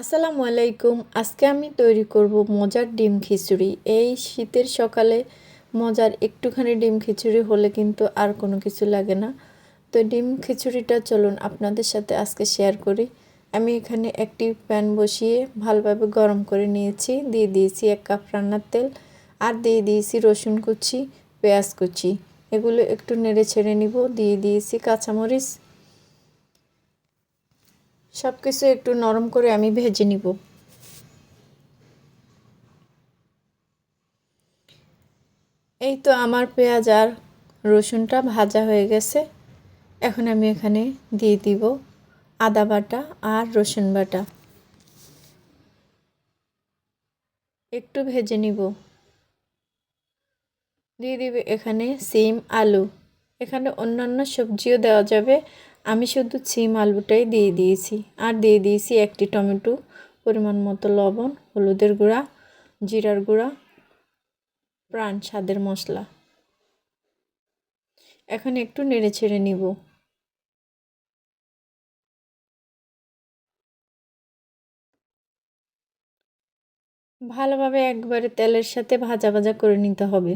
আসসালামু আলাইকুম। আজকে আমি তৈরি করব মজার ডিম খিচুড়ি। এই শীতের সকালে মজার একটুখানি ডিম খিচুড়ি হলে কিন্তু আর কোনো কিছু লাগে না। তো ডিম খিচুড়িটা চলুন আপনাদের সাথে আজকে শেয়ার করি। আমি এখানে একটি প্যান বসিয়ে ভালোভাবে গরম করে নিয়েছি। দিয়ে দিয়েছি এক কাপ রান্নার তেল আর দিয়ে দিয়েছি রসুন কুচি, পেঁয়াজ কুচি। এগুলো একটু নেড়ে ছেড়ে নিব। দিয়ে দিয়েছি কাঁচামরিচ সব কিছু একটু নরম করে আমি ভেজে নিব। এই তো আমার পেঁয়াজ আর রসুনটা ভাজা হয়ে গেছে। এখন আমি এখানে দিয়ে দিব আদা বাটা আর রসুন বাটা। একটু ভেজে নিব। দিয়ে দিবে এখানে সিম আলু। এখানে অন্যান্য সবজিও দেওয়া যাবে। আমি শুধু সিম আলুটাই দিয়ে দিয়েছি। আর দিয়ে দিয়েছি একটি টমেটো, পরিমাণ মতো লবণ, হলুদের গুঁড়া, জিরার গুঁড়া, প্রাণ স্বাদের মশলা। এখন একটু নেড়ে ছেড়ে নিব। ভালোভাবে একবারে তেলের সাথে ভাজা ভাজা করে নিতে হবে।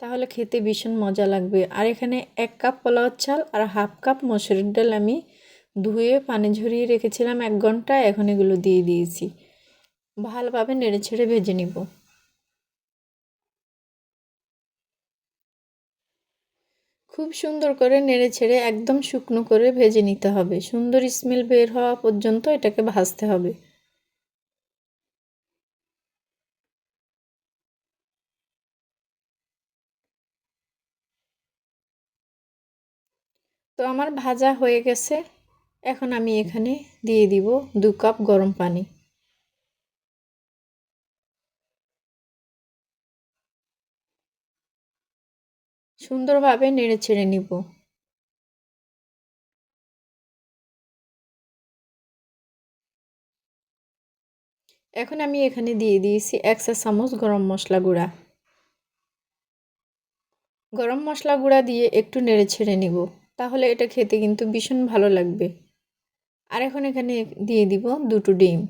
তাহলে খেতে ভীষণ মজা লাগবে। আর এখানে এক কাপ পোলাওয়ার চাল আর হাফ কাপ মসুরির ডাল আমি ধুয়ে পানি ঝরিয়ে রেখেছিলাম এক ঘণ্টা, এখন এগুলো দিয়ে দিয়েছি। ভালোভাবে নেড়ে ছেড়ে ভেজে নিব। খুব সুন্দর করে নেড়ে ছেড়ে একদম শুকনো করে ভেজে নিতে হবে। সুন্দর স্মেল বের হওয়া পর্যন্ত এটাকে ভাজতে হবে। তো আমার ভাজা হয়ে গেছে। এখন আমি এখানে দিয়ে দিব দু কাপ গরম পানি। সুন্দরভাবে নেড়ে ছেড়ে নিব। এখন আমি এখানে দিয়ে দিয়েছি এক চা চামচ গরম মশলা গুঁড়া। গরম মশলা গুঁড়া দিয়ে একটু নেড়ে ছেড়ে নিব। তাহলে এটা খেতে কিন্তু ভীষণ ভালো লাগবে। আর এখন এখানে দিয়ে দিব দুটো ডিম।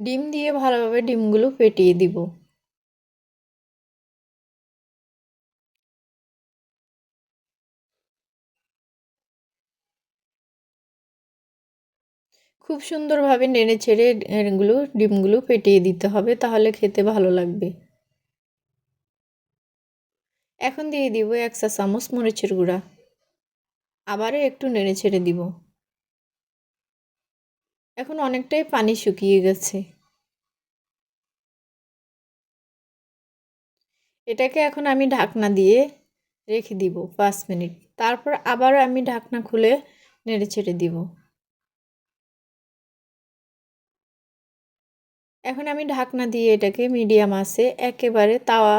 ডিম দিয়ে ভালোভাবে ডিমগুলো ফেটিয়ে দিব। খুব সুন্দরভাবে নেড়ে ছেড়ে এগুলো ডিমগুলো ফেটিয়ে দিতে হবে, তাহলে খেতে ভালো লাগবে। এখন দিয়ে দিব এক চা চামচ মরিচের গুঁড়া। আবারও একটু নেড়ে ছেড়ে দিব। এখন অনেকটাই পানি শুকিয়ে গেছে। এটাকে এখন আমি ঢাকনা দিয়ে রেখে দিব পাঁচ মিনিট। তারপর আবারও আমি ঢাকনা খুলে নেড়ে ছেড়ে দিব। এখন আমি ঢাকনা দিয়ে এটাকে মিডিয়াম আছে একেবারে তাওয়া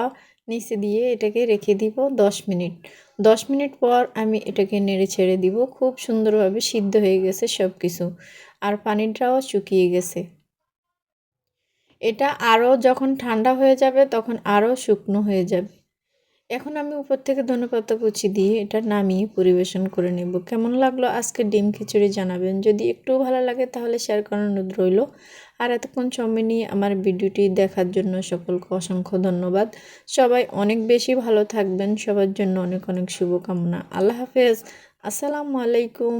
নিচে দিয়ে এটাকে রেখে দিব দশ মিনিট। দশ মিনিট পর আমি এটাকে নেড়ে ছেড়ে দিব। খুব সুন্দরভাবে সিদ্ধ হয়ে গেছে সব কিছু আর পানিটাও শুকিয়ে গেছে। এটা আরও যখন ঠান্ডা হয়ে যাবে তখন আরও শুকনো হয়ে যাবে। এখন আমি উপর থেকে ধনেপাতা কুচি দিয়ে এটা নামিয়ে পরিবেশন করে নেব। কেমন লাগল আজকে ডিম খিচুড়ি জানাবেন? যদি একটু ভালো লাগে তাহলে শেয়ার করার অনুরোধ রইল। আর এতক্ষণ সময় নিয়ে আমার ভিডিওটি দেখার জন্য সকলকে অসংখ্য ধন্যবাদ। সবাই অনেক বেশি ভালো থাকবেন। সবার জন্য অনেক অনেক শুভকামনা। আল্লাহ হাফেজ। আসসালামু আলাইকুম।